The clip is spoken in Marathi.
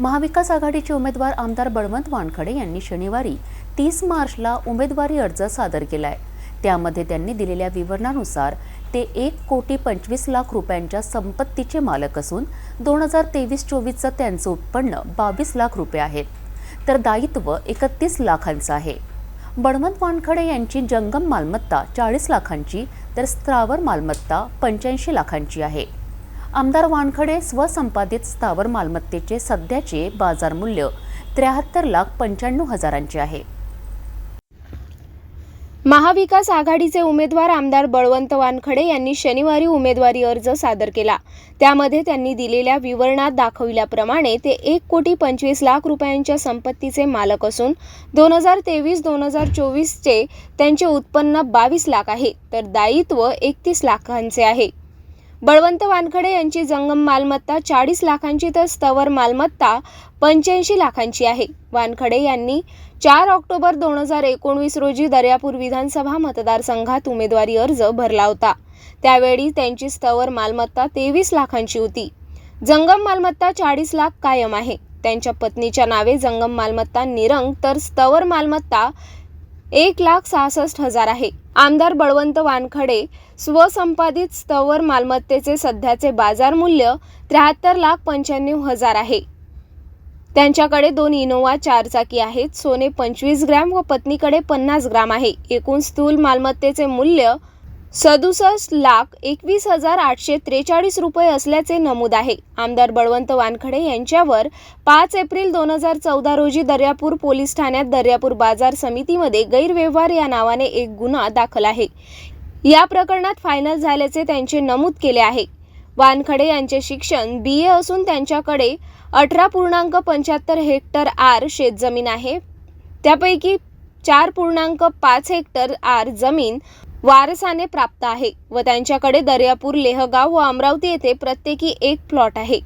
महाविकास आघाडीचे उमेदवार आमदार बळवंत वानखडे यांनी शनिवारी तीस मार्चला उमेदवारी अर्ज सादर केलाय. त्यामध्ये त्यांनी दिलेल्या विवरणानुसार ते एक कोटी पंचवीस लाख रुपयांच्या संपत्तीचे मालक असून दोन हजार तेवीस चोवीसचं त्यांचं उत्पन्न बावीस लाख रुपये आहे. तर दायित्व एकतीस लाखांचं आहे. बळवंत वानखडे यांची जंगम मालमत्ता चाळीस लाखांची तर स्थावर मालमत्ता पंच्याऐंशी लाखांची आहे. आमदार वानखडे स्वसंपादित स्थावर मालमत्तेचे सध्याचे बाजार मूल्य त्र्याहत्तर लाख पंच्याण्णव हजारांचे आहे. महाविकास आघाडीचे उमेदवार आमदार बळवंत वानखडे यांनी शनिवारी उमेदवारी अर्ज सादर केला. त्यामध्ये त्यांनी दिलेल्या विवरणात दाखविल्याप्रमाणे ते एक कोटी पंचवीस लाख रुपयांच्या संपत्तीचे मालक असून दोन हजार तेवीस दोन हजार चोवीसचे त्यांचे उत्पन्न बावीस लाख आहे तर दायित्व एकतीस लाखांचे आहे. बळवंत वानखडे यांची जंगम मालमत्ता चाळीस लाखांची तर स्थवर मालमत्ता पंच्याऐंशी लाखांची आहे. वानखडे यांनी चार ऑक्टोबर दोन हजार एकोणवीस रोजी दर्यापूर विधानसभा मतदारसंघात उमेदवारी अर्ज भरला होता. त्यावेळी त्यांची स्थवर मालमत्ता तेवीस लाखांची होती. जंगम मालमत्ता चाळीस लाख कायम आहे. त्यांच्या पत्नीच्या नावे जंगम मालमत्ता निरंग तर स्थवर मालमत्ता एक लाख सहासष्ट हजार आहे. आमदार बळवंत वानखडे स्वसंपादित स्थवर मालमत्तेचे सध्याचे बाजार मूल्य त्र्याहत्तर लाख पंच्याण्णव हजार आहे. त्यांच्याकडे दोन इनोवा चारचाकी आहेत. सोने पंचवीस ग्रॅम व पत्नीकडे पन्नास ग्राम आहे. एकूण स्थूल मालमत्तेचे मूल्य सदुसष्ट लाख एकवीस हजार आठशे त्रेचाळीस रुपये असल्याचे नमूद आहे. आमदार बळवंत वानखडे यांच्यावर पाच एप्रिल दोन हजार चौदा रोजी दर्यापूर पोलीस ठाण्यात दर्यापूर बाजार समितीमध्ये गैरव्यवहार या नावाने एक गुन्हा दाखल आहे. या प्रकरणात फायनल झाल्याचे त्यांचे नमूद केले आहे. वानखडे यांचे शिक्षण बी ए असून त्यांच्याकडे अठरा पूर्णांक पंच्याहत्तर हेक्टर आर शेतजमीन आहे. त्यापैकी चार पूर्णांक पाच हेक्टर आर जमीन वारसाने प्राप्त आहे व त्यांच्याकडे दर्यापूर लेहगाव व अमरावती येथे प्रत्येकी एक प्लॉट आहे.